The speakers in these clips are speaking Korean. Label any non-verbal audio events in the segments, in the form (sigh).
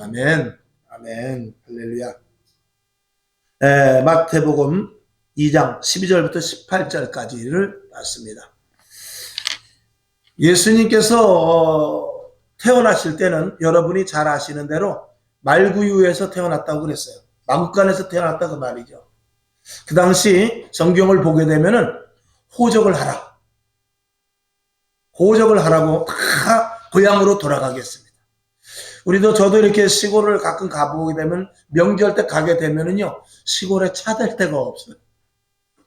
아멘. 아멘. 할렐루야. 에, 마태복음 2장 12절부터 18절까지를 봤습니다. 예수님께서 어, 태어나실 때는 여러분이 잘 아시는 대로 말구유에서 태어났다고 그랬어요. 마국간에서 태어났다 그 말이죠. 그 당시 성경을 보게 되면은 호적을 하라. 호적을 하라고 다 고향으로 돌아가겠습니다. 우리도 저도 이렇게 시골을 가끔 가보게 되면 명절 때 가게 되면은요 시골에 차 댈 데가 없어요.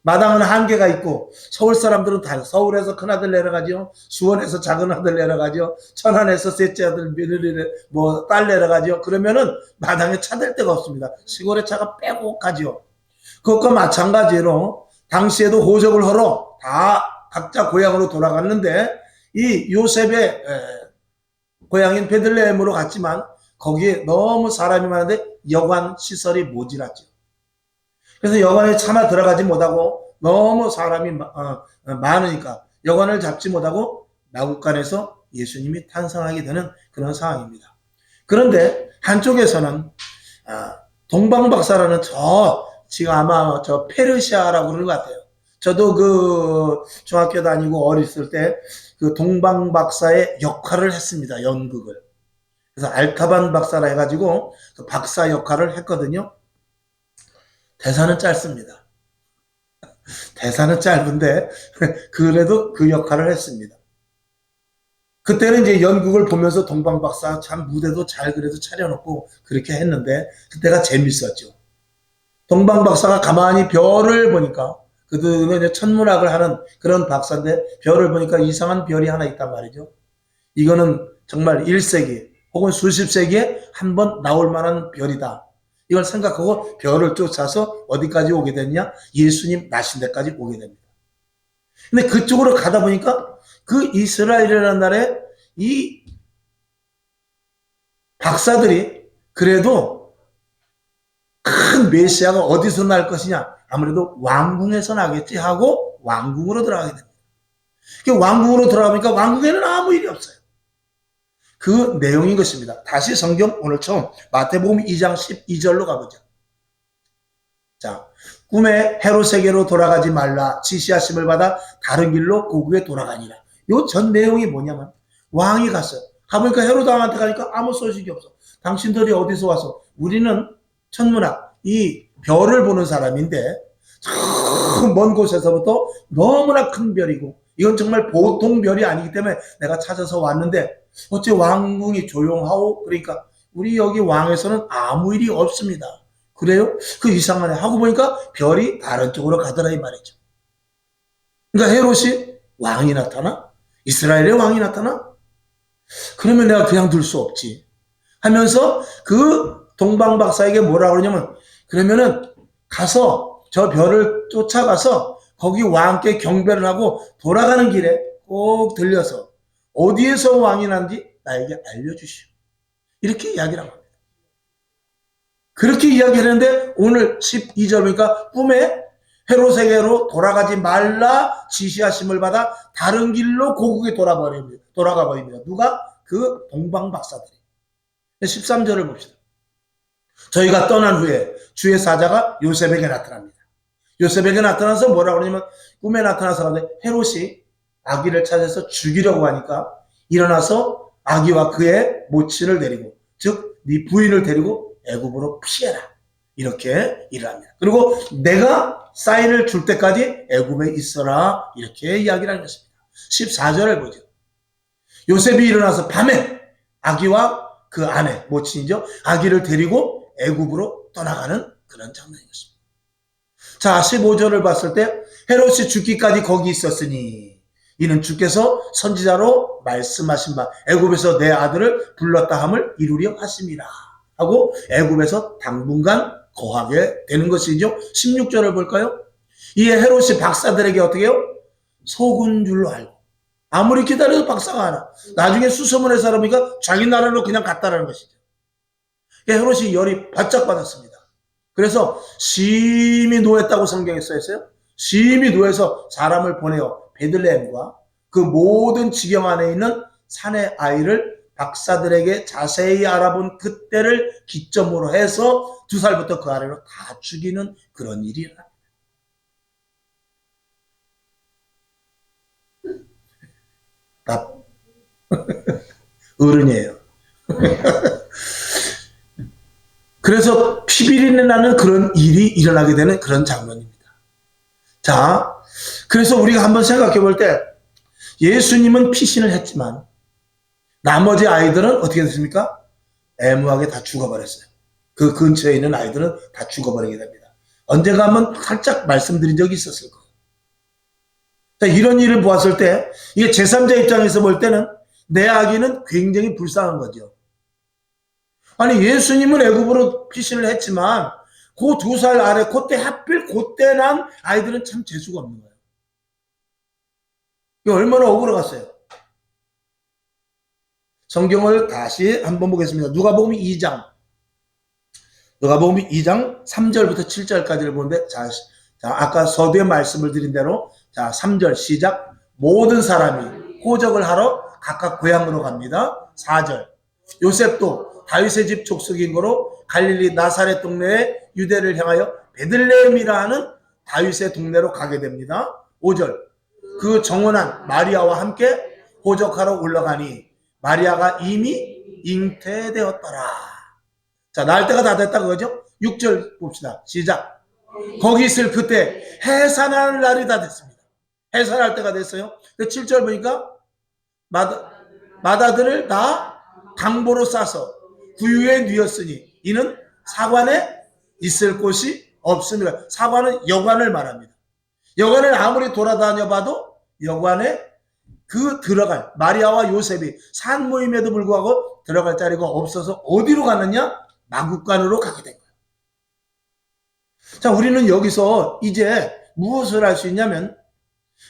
마당은 한계가 있고 서울 사람들은 다 서울에서 큰 아들 내려가죠. 수원에서 작은 아들 내려가죠. 천안에서 셋째 아들 며느리 뭐딸 내려가죠. 그러면은 마당에 차 댈 데가 없습니다. 시골에 차가 빼곡하죠. 그것과 마찬가지로 당시에도 호적을 하러 다 각자 고향으로 돌아갔는데 이 요셉의 에, 고향인 베들레헴으로 갔지만 거기에 너무 사람이 많은데 여관 시설이 모자랐죠. 그래서 여관에 차마 들어가지 못하고 너무 사람이 마- 어, 어, 많으니까 여관을 잡지 못하고 마국간에서 예수님이 탄생하게 되는 그런 상황입니다. 그런데 한쪽에서는 아, 동방박사라는 저 지금 아마 저 페르시아라고 그러는 것 같아요. 저도 그 중학교 다니고 어렸을 때 그 동방 박사의 역할을 했습니다. 연극을. 그래서 알카반 박사라 해가지고 그 박사 역할을 했거든요. 대사는 짧습니다. (laughs) 대사는 짧은데 (laughs) 그래도 그 역할을 했습니다. 그때는 이제 연극을 보면서 동방 박사 참 무대도 잘 그래도 차려놓고 그렇게 했는데 그때가 재밌었죠. 동방 박사가 가만히 별을 보니까 그들은 천문학을 하는 그런 박사인데 별을 보니까 이상한 별이 하나 있단 말이죠. 이거는 정말 1세기 혹은 수십 세기에 한 번 나올 만한 별이다. 이걸 생각하고 별을 쫓아서 어디까지 오게 됐냐? 예수님 나신 데까지 오게 됩니다. 근데 그쪽으로 가다 보니까 그 이스라엘이라는 나라에 이 박사들이 그래도 큰 메시아가 어디서 날 것이냐? 아무래도 왕궁에서 나겠지 하고 왕궁으로 들어가게 됩니다. 그 왕궁으로 들어가니까 왕궁에는 아무 일이 없어요. 그 내용인 것입니다. 다시 성경 오늘 처음 마태복음 2장 12절로 가보죠. 자, 꿈에 헤롯에게로 돌아가지 말라 지시하심을 받아 다른 길로 고국에 돌아가니라. 요 전 내용이 뭐냐면 왕이 갔어요. 가보니까 헤롯 왕한테 가니까 아무 소식이 없어. 당신들이 어디서 와서 우리는 천문학 이 별을 보는 사람인데 저먼 곳에서부터 너무나 큰 별이고 이건 정말 보통 별이 아니기 때문에 내가 찾아서 왔는데 어째 왕궁이 조용하오 그러니까 우리 여기 왕에서는 아무 일이 없습니다. 그래요? 그 이상하네 하고 보니까 별이 다른 쪽으로 가더라 이 말이죠. 그러니까 헤롯이 왕이 나타나? 이스라엘의 왕이 나타나? 그러면 내가 그냥 둘 수 없지. 하면서 그 동방 박사에게 뭐라 그러냐면 그러면은 가서 저 별을 쫓아가서 거기 왕께 경배를 하고 돌아가는 길에 꼭 들려서 어디에서 왕이 난지 나에게 알려주시오. 이렇게 이야기를 합니다. 그렇게 이야기를 했는데 오늘 12절 보니까 꿈에 헤롯에게로 돌아가지 말라 지시하심을 받아 다른 길로 고국에 돌아버립니다. 돌아가 버립니다. 누가? 그 동방 박사들이. 13절을 봅시다. 저희가 떠난 후에 주의 사자가 요셉에게 나타납니다. 요셉에게 나타나서 뭐라고 그러냐면 꿈에 나타나서 가는데 헤롯이 아기를 찾아서 죽이려고 하니까 일어나서 아기와 그의 모친을 데리고 즉 네 부인을 데리고 애굽으로 피해라. 이렇게 일을 합니다. 그리고 내가 사인을 줄 때까지 애굽에 있어라. 이렇게 이야기를 하는 것입니다. 14절을 보죠. 요셉이 일어나서 밤에 아기와 그 아내, 모친이죠. 아기를 데리고 애굽으로 떠나가는 그런 장면인 것입니다. 자, 15절을 봤을 때 헤롯이 죽기까지 거기 있었으니 이는 주께서 선지자로 말씀하신 바 애굽에서 내 아들을 불렀다 함을 이루려 하심이라 하고 애굽에서 당분간 거하게 되는 것이죠. 16절을 볼까요? 이에 헤롯이 박사들에게 어떻게 해요? 속은 줄로 알고 아무리 기다려도 박사가 하나 나중에 수소문의 사람이니까 자기 나라로 그냥 갔다라는 것이죠. 헤롯이 열이 바짝 받았습니다. 그래서 심히 노했다고 성경에 써 있어요. 심히 노해서 사람을 보내어 베들레헴과 그 모든 지경 안에 있는 산의 아이를 박사들에게 자세히 알아본 그때를 기점으로 해서 두 살부터 그 아래로 다 죽이는 그런 일이라. 나 (laughs) 어른이에요. 그래서 피비린내 나는 그런 일어나게 되는 그런 장면입니다. 자, 그래서 우리가 한번 생각해 볼 때 예수님은 피신을 했지만 나머지 아이들은 어떻게 됐습니까? 애무하게 다 죽어버렸어요. 그 근처에 있는 아이들은 다 죽어버리게 됩니다. 언젠가 한번 살짝 말씀드린 적이 있었을 거예요. 자, 이런 일을 보았을 때 이게 제3자 입장에서 볼 때는 내 아기는 굉장히 불쌍한 거죠. 아니 예수님은 애굽으로 피신을 했지만 그 두 살 아래 그때 하필 그때 난 아이들은 참 재수가 없는 거예요. 얼마나 억울하겠어요. 성경을 다시 한번 보겠습니다. 누가복음 2장. 누가복음 2장 3절부터 7절까지를 보는데 자, 자 아까 서두에 말씀을 드린 대로 자 3절 시작 모든 사람이 호적을 하러 각각 고향으로 갑니다. 4절 요셉도 다윗의 집 족속인 거로 갈릴리 나사렛 동네에 유대를 향하여 베들레헴이라 하는 다윗의 동네로 가게 됩니다. 5절 그 정원한 마리아와 함께 호적하러 올라가니 마리아가 이미 잉태되었더라. 자, 날 때가 다 됐다 그거죠? 6절 봅시다. 시작. 거기 있을 그때 해산할 날이 다 됐습니다. 해산할 때가 됐어요. 7절 보니까 마다, 마다들을 다 당보로 싸서 구유에 뉘었으니 이는 사관에 있을 곳이 없습니다. 사관은 여관을 말합니다. 여관을 아무리 돌아다녀 봐도 여관에 그 들어갈 마리아와 요셉이 산 모임에도 불구하고 들어갈 자리가 없어서 어디로 갔느냐? 마국간으로 가게 된 거예요. 자, 우리는 여기서 이제 무엇을 알 수 있냐면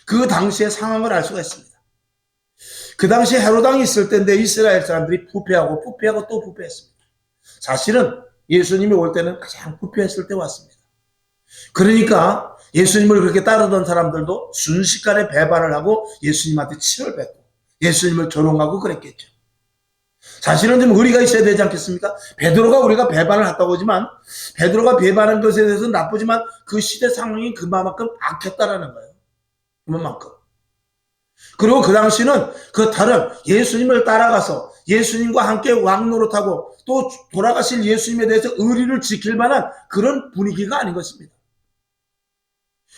그 당시의 상황을 알 수가 있습니다. 그 당시에 헤로당이 있을 때인데 이스라엘 사람들이 부패하고 부패하고 또 부패했습니다. 사실은 예수님이 올 때는 가장 부패했을 때 왔습니다. 그러니까 예수님을 그렇게 따르던 사람들도 순식간에 배반을 하고 예수님한테 침을 뱉고 예수님을 조롱하고 그랬겠죠. 사실은 좀 의리가 있어야 되지 않겠습니까? 베드로가 우리가 배반을 했다고 하지만 베드로가 배반한 것에 대해서는 나쁘지만 그 시대 상황이 그만큼 악했다라는 거예요. 그만큼. 그리고 그 당시는 그 다른 예수님을 따라가서 예수님과 함께 왕노릇하고 또 돌아가실 예수님에 대해서 의리를 지킬 만한 그런 분위기가 아닌 것입니다.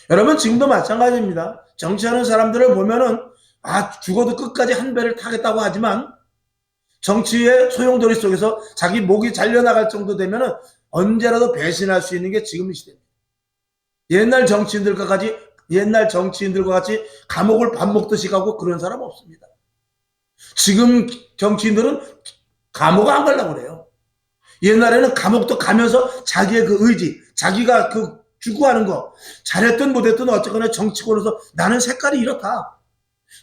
여러분 지금도 마찬가지입니다. 정치하는 사람들을 보면은 아 죽어도 끝까지 한 배를 타겠다고 하지만 정치의 소용돌이 속에서 자기 목이 잘려나갈 정도 되면은 언제라도 배신할 수 있는 게 지금 이 시대입니다. 옛날 정치인들과 같이 옛날 정치인들과 같이 감옥을 밥 먹듯이 가고 그런 사람 없습니다. 지금 정치인들은 감옥 안 가려고 그래요. 옛날에는 감옥도 가면서 자기의 그 의지, 자기가 그 추구하는 거, 잘했든 못했든 어쨌거나 정치권에서 나는 색깔이 이렇다.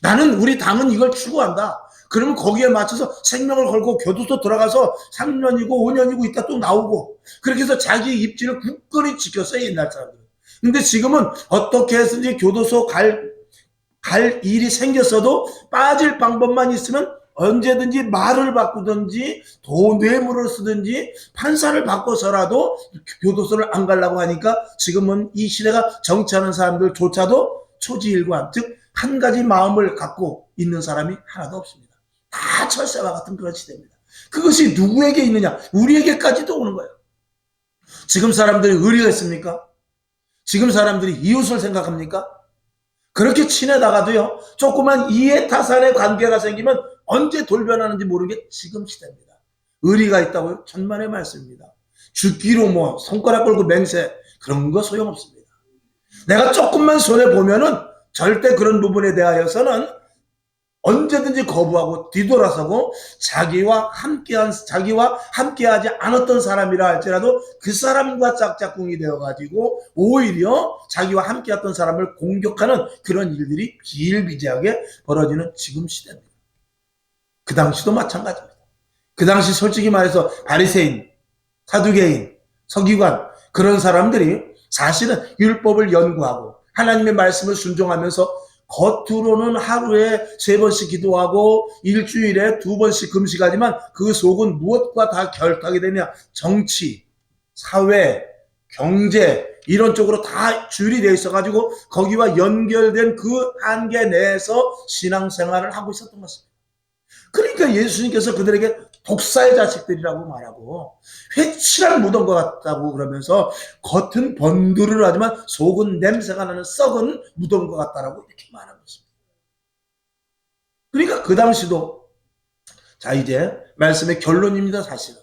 나는 우리 당은 이걸 추구한다. 그러면 거기에 맞춰서 생명을 걸고 교도소 들어가서 3년이고 5년이고 있다 또 나오고 그렇게 해서 자기 입지를 굳건히 지켰어요 옛날 사람들은. 근데 지금은 어떻게 해서든지 교도소 갈, 갈 일이 생겼어도 빠질 방법만 있으면 언제든지 말을 바꾸든지 돈 뇌물을 쓰든지 판사를 바꿔서라도 교도소를 안 가려고 하니까 지금은 이 시대가 정치하는 사람들조차도 초지일관 즉 한 가지 마음을 갖고 있는 사람이 하나도 없습니다. 다 철새와 같은 그런 시대입니다. 그것이 누구에게 있느냐? 우리에게까지도 오는 거예요. 지금 사람들이 의리가 있습니까? 지금 사람들이 이웃을 생각합니까? 그렇게 친해다가도요, 조그만 이해타산의 관계가 생기면 언제 돌변하는지 모르는 게 지금 시대입니다. 의리가 있다고요? 천만의 말씀입니다. 죽기로 뭐, 손가락 걸고 맹세, 그런 거 소용없습니다. 내가 조금만 손해보면은 절대 그런 부분에 대하여서는 언제든지 거부하고 뒤돌아서고 자기와 함께한 자기와 함께하지 않았던 사람이라 할지라도 그 사람과 짝짝꿍이 되어 가지고 오히려 자기와 함께했던 사람을 공격하는 그런 일들이 비일비재하게 벌어지는 지금 시대입니다. 그 당시도 마찬가지입니다. 그 당시 솔직히 말해서 바리새인, 사두개인, 서기관 그런 사람들이 사실은 율법을 연구하고 하나님의 말씀을 순종하면서 겉으로는 하루에 세 번씩 기도하고 일주일에 두 번씩 금식하지만 그 속은 무엇과 다 결탁이 되냐? 정치, 사회, 경제 이런 쪽으로 다 줄이 되어 있어가지고 거기와 연결된 그 한계 내에서 신앙생활을 하고 있었던 것입니다. 그러니까 예수님께서 그들에게 독사의 자식들이라고 말하고 회칠한 것 같다고 그러면서 겉은 번두를 하지만 속은 냄새가 나는 썩은 것 같다라고 이렇게 말하고 있습니다. 그러니까 그 당시도 자 이제 말씀의 결론입니다 사실은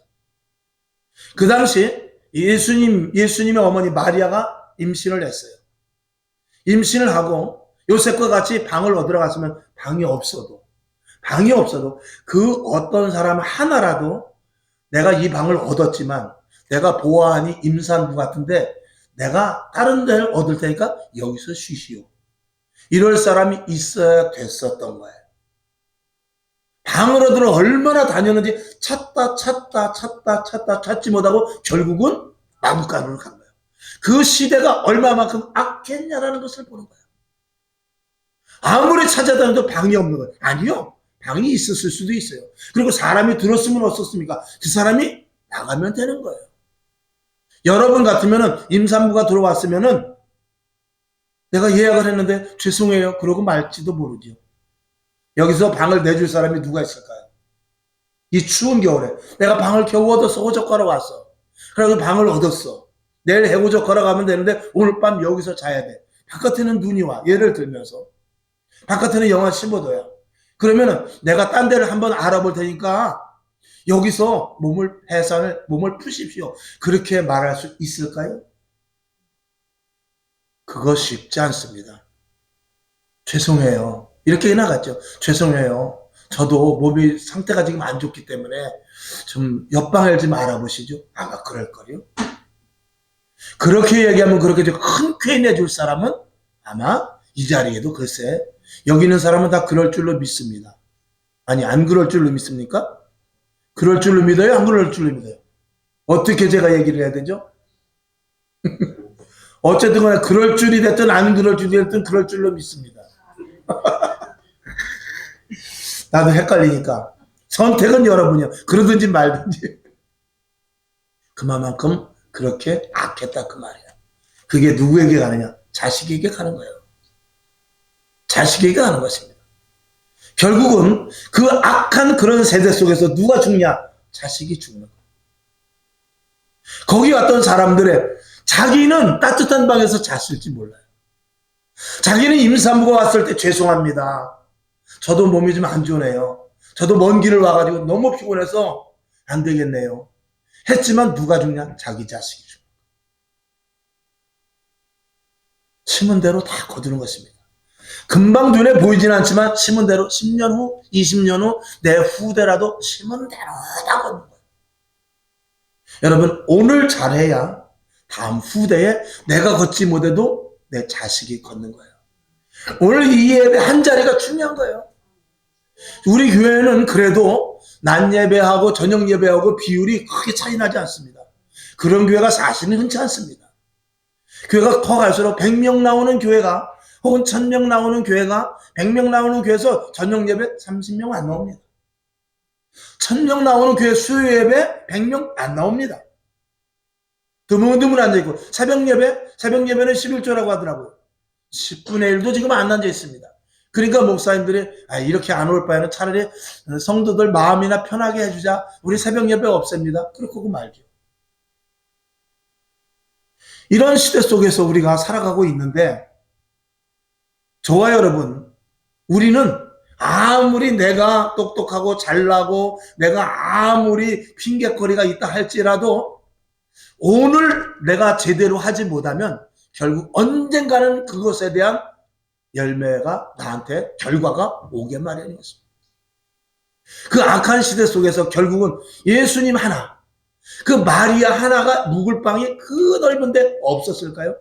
그 당시 예수님 예수님의 어머니 마리아가 임신을 했어요. 임신을 하고 요셉과 같이 방을 얻으러 갔으면 방이 없어도 방이 없어도 그 어떤 사람 하나라도 내가 이 방을 얻었지만 내가 보아하니 임산부 같은데 내가 다른 데를 얻을 테니까 여기서 쉬시오. 이럴 사람이 있어야 됐었던 거예요. 방을 얻으러 얼마나 다녔는지 찾다 찾다 찾다 찾다 찾지 못하고 결국은 마구간으로 간 거예요. 그 시대가 얼마만큼 악했냐라는 것을 보는 거예요. 아무리 찾아다녀도 방이 없는 거예요. 아니요. 방이 있었을 수도 있어요. 그리고 사람이 들었으면 어떻습니까? 그 사람이 나가면 되는 거예요. 여러분 같으면은 임산부가 들어왔으면은 내가 예약을 했는데 죄송해요. 그러고 말지도 모르죠. 여기서 방을 내줄 사람이 누가 있을까요? 이 추운 겨울에 내가 방을 겨우 얻어서 호적 걸어 왔어. 그래서 방을 얻었어. 내일 해고적 걸어가면 되는데 오늘 밤 여기서 자야 돼. 바깥에는 눈이 와. 예를 들면서 바깥에는 영하 15도야. 그러면은 내가 딴 데를 한번 알아볼 테니까 여기서 몸을 해산을 몸을 푸십시오. 그렇게 말할 수 있을까요? 그거 쉽지 않습니다. 죄송해요. 이렇게 나갔죠. 죄송해요. 저도 몸이 상태가 지금 안 좋기 때문에 좀 옆방을 좀 알아보시죠. 아마 그럴 거요. 그렇게 얘기하면 그렇게 큰쾌 내줄 사람은 아마 이 자리에도 글쎄 여기 있는 사람은 다 그럴 줄로 믿습니다. 아니 안 그럴 줄로 믿습니까? 그럴 줄로 믿어요? 안 그럴 줄로 믿어요? 어떻게 제가 얘기를 해야 되죠? (laughs) 어쨌든 간에 그럴 줄이 됐든 안 그럴 줄이 됐든 그럴 줄로 믿습니다. (laughs) 나도 헷갈리니까 선택은 여러분이요. 그러든지 말든지. (laughs) 그만큼 그렇게 악했다 그 말이야. 그게 누구에게 가느냐? 자식에게 가는 거예요. 자식에게 가는 것입니다. 결국은 그 악한 그런 세대 속에서 누가 죽냐? 자식이 죽는 거예요. 거기 왔던 사람들의 자기는 따뜻한 방에서 잤을지 몰라요. 자기는 임산부가 왔을 때 죄송합니다. 저도 몸이 좀 안 좋네요. 저도 먼 길을 와가지고 너무 피곤해서 안 되겠네요. 했지만 누가 죽냐? 자기 자식이 죽. 심은 대로 다 거두는 것입니다. 금방 눈에 보이진 않지만 심은 대로 10년 후, 20년 후, 내 후대라도 심은 대로 다 걷는 거예요. 여러분, 오늘 잘해야 다음 후대에 내가 걷지 못해도 내 자식이 걷는 거예요. 오늘 이 예배 한 자리가 중요한 거예요. 우리 교회는 그래도 낮 예배하고 저녁 예배하고 비율이 크게 차이 나지 않습니다. 그런 교회가 사실은 흔치 않습니다. 교회가 커 갈수록 100명 나오는 교회가 혹은 1000명 나오는 교회가 100명 나오는 교회에서 저녁 예배 30명 안 나옵니다. 1000명 나오는 교회 수요 예배 100명 안 나옵니다. 드문드문 앉아있고 새벽 예배, 새벽 예배는 11조라고 하더라고요. 10분의 1도 지금 안 앉아 있습니다. 그러니까 목사님들이 아, 이렇게 안 올 바에는 차라리 성도들 마음이나 편하게 해주자. 우리 새벽 예배 없앱니다. 그렇고 말죠. 이런 시대 속에서 우리가 살아가고 있는데 저와 여러분 우리는 아무리 내가 똑똑하고 잘나고 내가 아무리 핑계거리가 있다 할지라도 오늘 내가 제대로 하지 못하면 결국 언젠가는 그것에 대한 열매가 나한테 결과가 오게 마련인 것입니다. 그 악한 시대 속에서 결국은 예수님 하나, 그 마리아 하나가 묵을 방이 그 넓은데 없었을까요?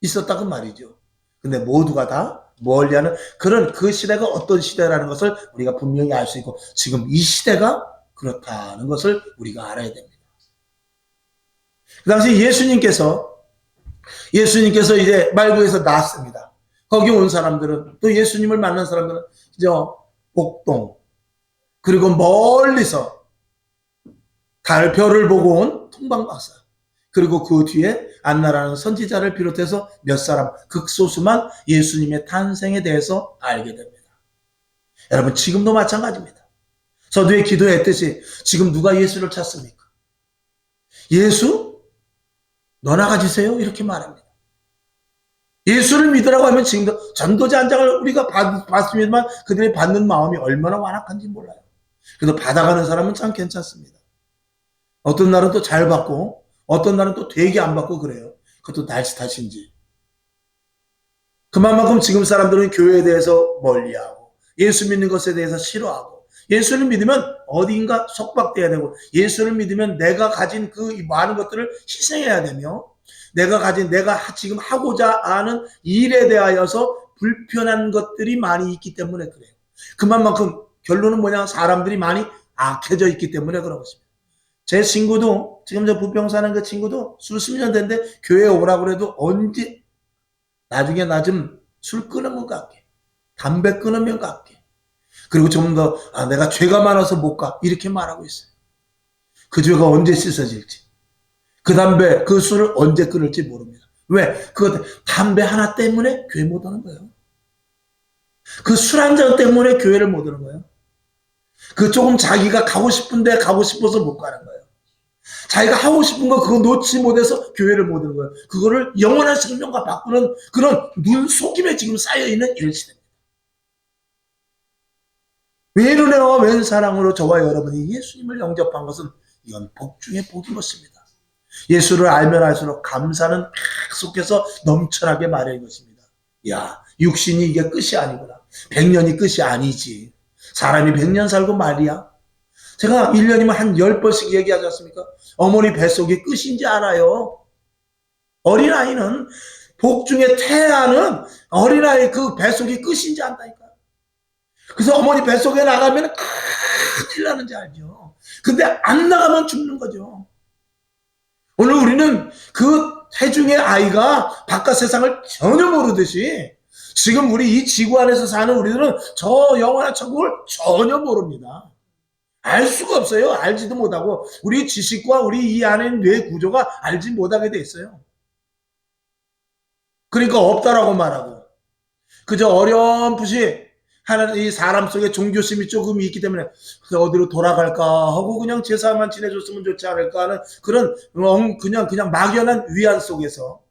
있었다고 말이죠. 근데 모두가 다 멀리하는 그런 그 시대가 어떤 시대라는 것을 우리가 분명히 알 수 있고 지금 이 시대가 그렇다는 것을 우리가 알아야 됩니다. 그 당시 예수님께서 예수님께서 이제 말구에서 나왔습니다. 거기 온 사람들은 또 예수님을 만난 사람들은 저 복동 그리고 멀리서 달 별을 보고 온 통방박사 그리고 그 뒤에 안나라는 선지자를 비롯해서 몇 사람 극소수만 예수님의 탄생에 대해서 알게 됩니다. 여러분 지금도 마찬가지입니다. 서두에 기도했듯이 지금 누가 예수를 찾습니까? 예수? 너 나 가지세요? 이렇게 말합니다. 예수를 믿으라고 하면 지금도 전도자 한 장을 우리가 받, 받습니다만 그들이 받는 마음이 얼마나 완악한지 몰라요. 그래도 받아가는 사람은 참 괜찮습니다. 어떤 날은 또 잘 받고 어떤 날은 또 되게 안 받고 그래요. 그것도 날씨 탓인지. 그만큼 지금 사람들은 교회에 대해서 멀리하고 예수 믿는 것에 대해서 싫어하고 예수를 믿으면 어딘가 속박돼야 되고 예수를 믿으면 내가 가진 그 많은 것들을 희생해야 되며 내가 가진 내가 지금 하고자 하는 일에 대하여서 불편한 것들이 많이 있기 때문에 그래요. 그만큼 결론은 뭐냐 사람들이 많이 악해져 있기 때문에 그런 것입니다. 제 친구도 지금 저 부평 사는 그 친구도 수십 년 됐는데 교회에 오라고 그래도 언제 나중에 나 좀 술 끊으면 갈게. 담배 끊으면 갈게. 그리고 좀 더 아, 내가 죄가 많아서 못 가. 이렇게 말하고 있어요. 그 죄가 언제 씻어질지. 그 담배, 그 술을 언제 끊을지 모릅니다. 왜? 그 담배 하나 때문에 교회 못 오는 거예요. 그 술 한 잔 때문에 교회를 못 오는 거예요. 그 조금 자기가 가고 싶은데 가고 싶어서 못 가는 거예요. 자기가 하고 싶은 거 그거 놓지 못해서 교회를 못 오는 거예요. 그거를 영원한 생명과 바꾸는 그런 눈속임에 지금 쌓여있는 이런 시대입니다. 왼 은혜와 왼 사랑으로 저와 여러분이 예수님을 영접한 것은 이건 복 중에 복인 것입니다. 예수를 알면 알수록 감사는 계속해서 넘쳐나게 마련인 것입니다. 야, 육신이 이게 끝이 아니구나. 백년이 끝이 아니지. 사람이 백년 살고 말이야. 제가 1년이면 한 10번씩 얘기하지 않습니까? 어머니 뱃속이 끝인지 알아요. 어린아이는 복 중에 태아는 어린아이 그 뱃속이 끝인지 안다니까요. 그래서 어머니 뱃속에 나가면 큰일 나는지 알죠. 근데 안 나가면 죽는 거죠. 오늘 우리는 그 태중의 아이가 바깥 세상을 전혀 모르듯이 지금 우리 이 지구 안에서 사는 우리들은 저 영원한 천국을 전혀 모릅니다. 알 수가 없어요. 알지도 못하고 우리 지식과 우리 이 안에 뇌 구조가 알지 못하게 돼 있어요. 그러니까 없다라고 말하고 그저 어렴풋이 하는 이 사람 속에 종교심이 조금 있기 때문에 어디로 돌아갈까 하고 그냥 제사만 지내줬으면 좋지 않을까 하는 그런 엉- 그냥 그냥 막연한 위안 속에서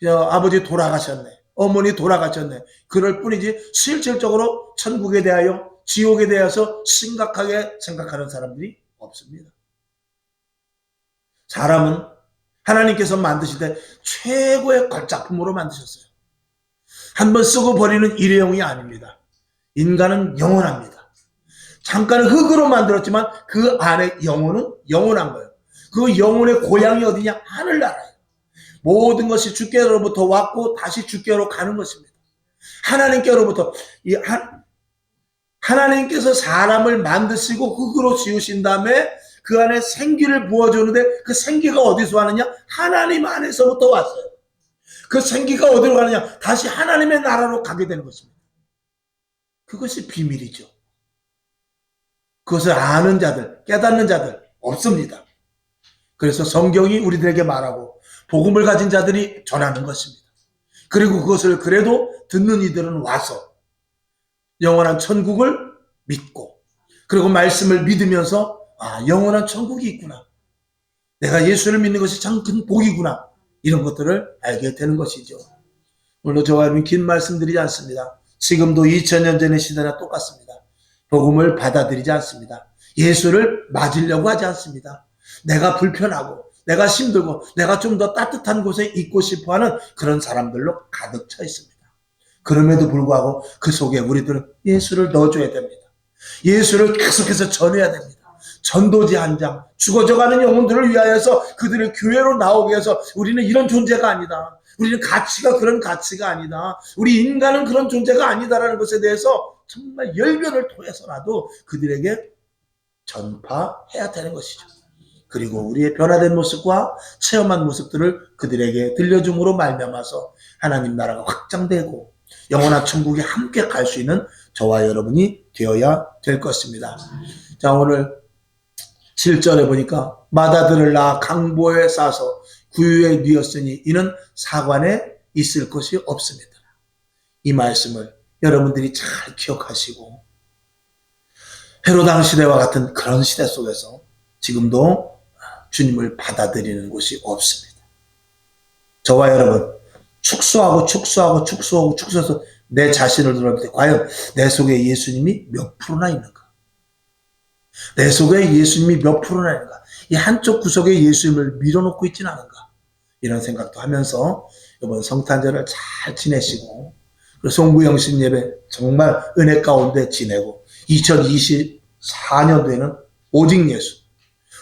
그냥 아버지 돌아가셨네 어머니 돌아가셨네 그럴 뿐이지 실질적으로 천국에 대하여 지옥에 대해서 심각하게 생각하는 사람들이 없습니다. 사람은 하나님께서 만드실 때 최고의 걸작품으로 만드셨어요. 한 번 쓰고 버리는 일회용이 아닙니다. 인간은 영원합니다. 잠깐 흙으로 만들었지만 그 안에 영혼은 영원한 거예요. 그 영혼의 고향이 어디냐? 하늘나라예요. 모든 것이 주께로부터 왔고 다시 주께로 가는 것입니다. 하나님께로부터 이 하, 하나님께서 사람을 만드시고 흙으로 지으신 다음에 그 안에 생기를 부어주는데 그 생기가 어디서 왔느냐? 하나님 안에서부터 왔어요. 그 생기가 어디로 가느냐? 다시 하나님의 나라로 가게 되는 것입니다. 그것이 비밀이죠. 그것을 아는 자들, 깨닫는 자들 없습니다. 그래서 성경이 우리들에게 말하고 복음을 가진 자들이 전하는 것입니다. 그리고 그것을 그래도 듣는 이들은 와서 영원한 천국을 믿고 그리고 말씀을 믿으면서 아 영원한 천국이 있구나. 내가 예수를 믿는 것이 참 큰 복이구나. 이런 것들을 알게 되는 것이죠. 오늘 저와 여러분 긴 말씀드리지 않습니다. 지금도 2000년 전의 시대나 똑같습니다. 복음을 받아들이지 않습니다. 예수를 맞으려고 하지 않습니다. 내가 불편하고 내가 힘들고 내가 좀 더 따뜻한 곳에 있고 싶어 하는 그런 사람들로 가득 차 있습니다. 그럼에도 불구하고 그 속에 우리들은 예수를 넣어줘야 됩니다. 예수를 계속해서 전해야 됩니다. 전도지 한 장, 죽어져가는 영혼들을 위하여서 그들을 교회로 나오게 해서 우리는 이런 존재가 아니다. 우리는 가치가 그런 가치가 아니다. 우리 인간은 그런 존재가 아니다라는 것에 대해서 정말 열변을 통해서라도 그들에게 전파해야 되는 것이죠. 그리고 우리의 변화된 모습과 체험한 모습들을 그들에게 들려줌으로 말미암아서 하나님 나라가 확장되고 영원한 천국에 함께 갈 수 있는 저와 여러분이 되어야 될 것입니다. 자, 오늘 7절에 보니까 마다들을 낳아 강보에 싸서 구유에 뉘었으니 이는 사관에 있을 것이 없습니다. 이 말씀을 여러분들이 잘 기억하시고 헤로당 시대와 같은 그런 시대 속에서 지금도 주님을 받아들이는 곳이 없습니다. 저와 여러분 축소하고 축소하고 축소하고 축소해서 내 자신을 돌아볼 때 과연 내 속에 예수님이 몇 프로나 있는가? 내 속에 예수님이 몇 프로나 있는가? 이 한쪽 구석에 예수님을 밀어놓고 있지는 않은가? 이런 생각도 하면서 이번 성탄절을 잘 지내시고 그리고 송구영신 예배 정말 은혜 가운데 지내고 2024년도에는 오직 예수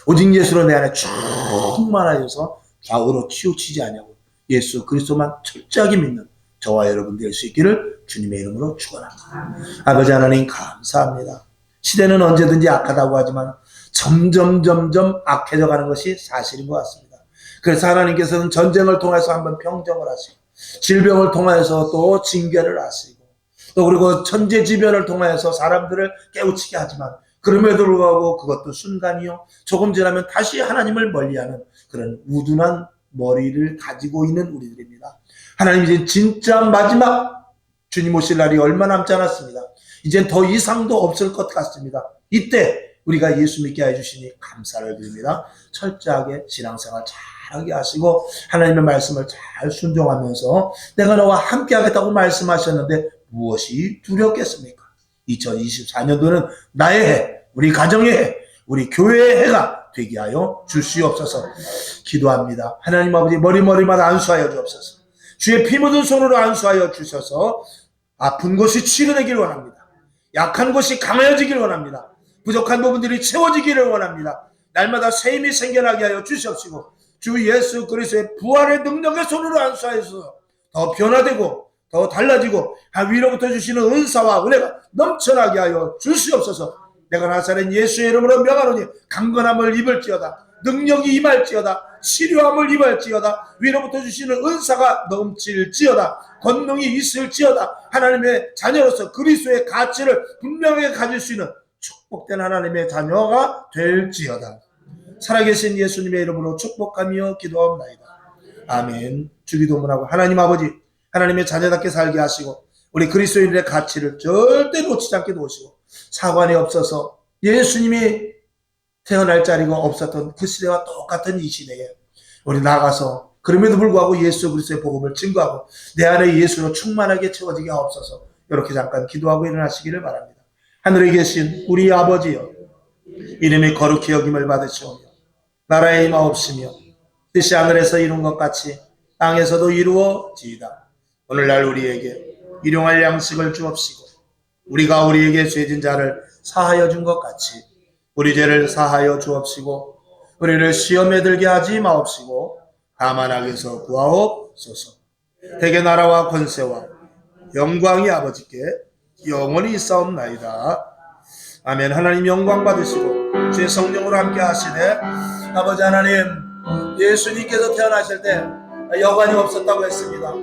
오직 예수로 내 안에 충만하여서 좌우로 치우치지 않냐고 예수 그리스도만 철저하게 믿는 저와 여러분 될수 있기를 주님의 이름으로 축원합니다. 아버지 하나님 감사합니다. 시대는 언제든지 악하다고 하지만 점점 점점 악해져 가는 것이 사실인 것 같습니다. 그래서 하나님께서는 전쟁을 통해서 한번 평정을 하시고 질병을 통해서 또 징계를 하시고 또 그리고 천재지변을 통해서 사람들을 깨우치게 하지만 그럼에도 불구하고 그것도 순간이요 조금 지나면 다시 하나님을 멀리하는 그런 우둔한 머리를 가지고 있는 우리들입니다. 하나님 이제 진짜 마지막 주님 오실 날이 얼마 남지 않았습니다. 이젠 더 이상도 없을 것 같습니다. 이때 우리가 예수 믿게 해주시니 감사를 드립니다. 철저하게 신앙생활 잘하게 하시고 하나님의 말씀을 잘 순종하면서 내가 너와 함께 하겠다고 말씀하셨는데 무엇이 두렵겠습니까? 2024년도는 나의 해, 우리 가정의 해, 우리 교회의 해가 되게 하여 주시옵소서 기도합니다. 하나님 아버지 머리머리마다 안수하여 주옵소서. 주의 피 묻은 손으로 안수하여 주셔서 아픈 곳이 치료되길 원합니다. 약한 곳이 강해지길 원합니다. 부족한 부분들이 채워지기를 원합니다. 날마다 새 힘이 생겨나게 하여 주시옵시고 주 예수 그리스도의 부활의 능력의 손으로 안수하여서 더 변화되고 더 달라지고 위로부터 주시는 은사와 은혜가 넘쳐나게 하여 주시옵소서 내가 나사렛 예수의 이름으로 명하노니 강건함을 입을지어다. 능력이 임할지어다. 치료함을 입을지어다. 위로부터 주시는 은사가 넘칠지어다. 권능이 있을지어다. 하나님의 자녀로서 그리스도의 가치를 분명하게 가질 수 있는 축복된 하나님의 자녀가 될지어다. 살아계신 예수님의 이름으로 축복하며 기도합니다. 아멘. 주기도문하고 하나님 아버지 하나님의 자녀답게 살게 하시고 우리 그리스도인의 가치를 절대 놓치지 않게 도우시고 사관이 없어서 예수님이 태어날 자리가 없었던 그 시대와 똑같은 이 시대에 우리 나가서 그럼에도 불구하고 예수 그리스도의 복음을 증거하고 내 안에 예수로 충만하게 채워지게 하옵소서 이렇게 잠깐 기도하고 일어나시기를 바랍니다. 하늘에 계신 우리 아버지여 이름이 거룩히 여김을 받으시오며 나라의 임하옵시며 뜻이 하늘에서 이룬 것 같이 땅에서도 이루어지이다. 오늘날 우리에게 일용할 양식을 주옵시고 우리가 우리에게 죄진 자를 사하여 준 것 같이 우리 죄를 사하여 주옵시고 우리를 시험에 들게 하지 마옵시고 다만 악에서 구하옵소서. 대개 나라와 권세와 영광이 아버지께 영원히 있사옵나이다. 아멘. 하나님 영광 받으시고 주의 성령으로 함께 하시되 아버지 하나님 예수님께서 태어나실 때 여관이 없었다고 했습니다